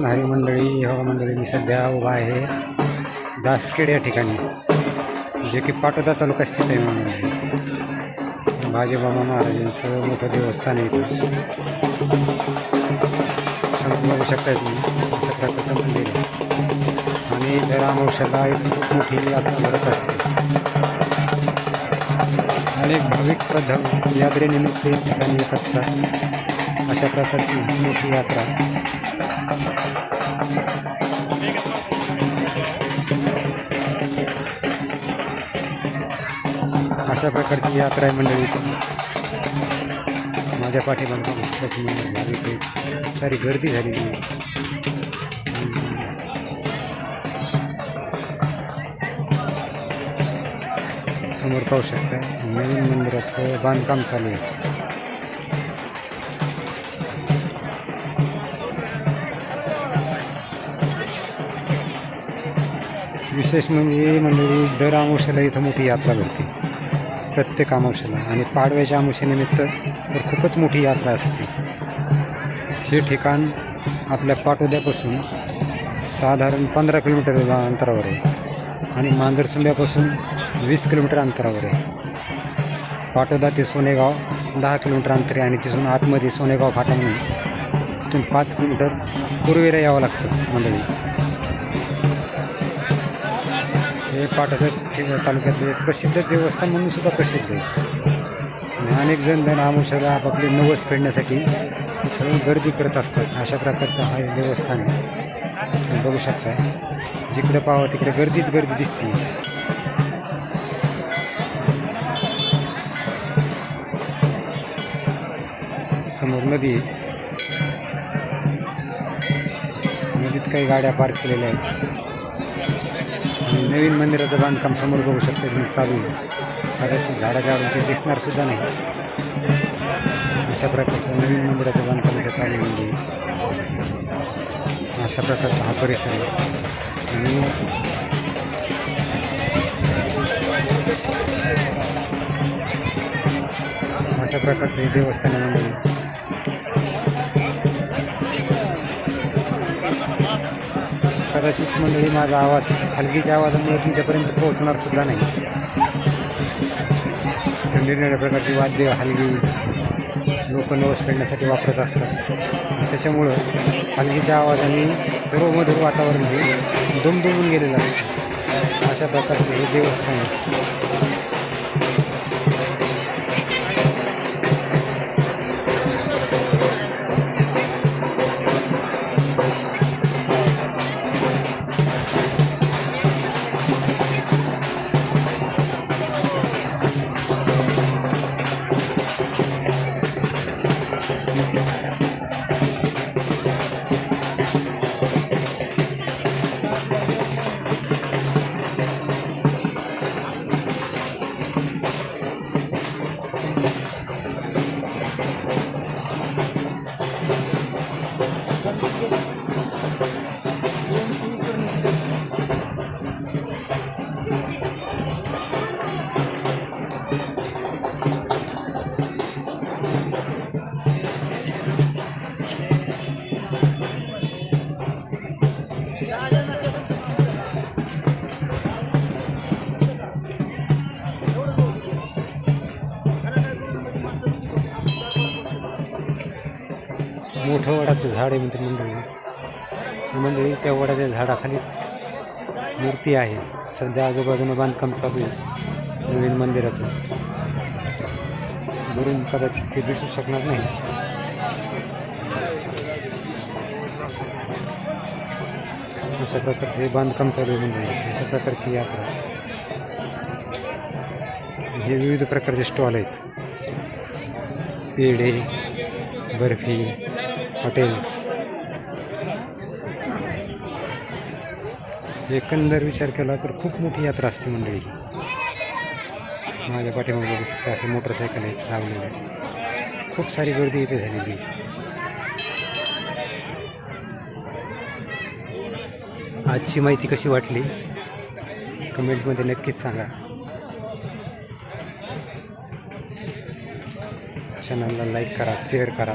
कृष्णहरी मंडळी हो मंडळी मी सध्या उभा आहे दासखेड या ठिकाणी जे की पाटोदा तालुका स्थित आहे मंडळी बाजीबाबा महाराजांचं मोठं देवस्थान आहे इथं. समोर बघू शकता तुम्ही अशा मंदिर आहे. आणि दर अमावश्याला खूप मोठी यात्रा भरत असते. अनेक भाविक श्रद्धा यात्रेनिमित्त ठिकाणी येत असतात. अशा प्रकारची ही मोठी यात्रा. अशा प्रकारची यात्रा आहे मंडळी. माझ्या पाठीमागं सारी गर्दी झालेली आहे. समोर पाहू शकता नवीन मंदिराचं बांधकाम चालू आहे. विशेष म्हणजे मंडळी दर अमावस्याला इथं मोठी यात्रा भरते. प्रत्येक अमावस्याला. आणि पाडव्याच्या अमावस्येनिमित्त तर खूपच मोठी यात्रा असते. हे ठिकाण आपल्या पाटोद्यापासून साधारण पंधरा किलोमीटर अंतरावर आहे. आणि मांजरसुंब्यापासून वीस किलोमीटर अंतरावर आहे. पाटोदा ते सोनेगाव दहा किलोमीटर अंतर आहे. आणि तिथून आतमध्ये सोनेगाव फाटा म्हणून तिथून पाच किलोमीटर पूर्वेला यावं लागतं मंडळी. हे पाटोदा तालुक्यातले प्रसिद्ध देवस्थान म्हणून सुद्धा प्रसिद्ध आहे. अनेक जण जण आमुषाला आपापले नवस फेडण्यासाठी इथं गर्दी करत असतात. अशा प्रकारचं हा देवस्थान आहे. बघू शकताय. जिकडे पाहावं तिकडे गर्दीच गर्दी दिसते समोर नदी नदीत काही गाड्या पार्क केलेल्या आहेत. नवीन मंदिराचं बांधकाम समोर बघू शकता तुम्ही चालू आहे. कदाचित झाडाच्या आडून ते दिसणार सुद्धा नाही. अशा प्रकारचं नवीन मंदिराचं बांधकाम इथे चालू आहे म्हणजे. अशा प्रकारचा हा परिसर आहे. आणि अशा प्रकारचं हे देवस्थान आहे म्हणजे. कदाचित मंडळी माझा आवाज हलकीच्या आवाजामुळे तुमच्यापर्यंत पोहोचणार सुद्धा नाही. इथं निरनिराळ्या प्रकारची वाद्य हलगी लोक नवस फेडण्यासाठी वापरत असतात. त्याच्यामुळं हलगीच्या आवाजाने सर्व मधुर वातावरण हे दुमदुमून गेलेलं असतं. अशा प्रकारचं हे देवस्थान मोठं वडाचं झाड आहे म्हणते मंडळी. मंडळी त्या वडाच्या झाडाखालीच मूर्ती आहे. सध्या आजूबाजूनं बांधकाम चालू आहे. नवीन मंदिराचं. वरून कदाचित ते दिसू शकणार नाही. अशा प्रकारचं हे बांधकाम चालू आहे मंडळी. अशा प्रकारची यात्रा. हे विविध प्रकारचे स्टॉल आहेत. पेढे बर्फी हॉटेल्स. एकंदर विचार केला तर खूप मोठी यात्रा असते मंडळी. ही. माझ्या पाठीमागे बघू शकता असे मोटरसायकल आहेत लावलेले. खूप सारी गर्दी इथे झालेली. आजची माहिती कशी वाटली? कमेंटमध्ये नक्कीच सांगा. चॅनलला लाईक करा शेअर करा.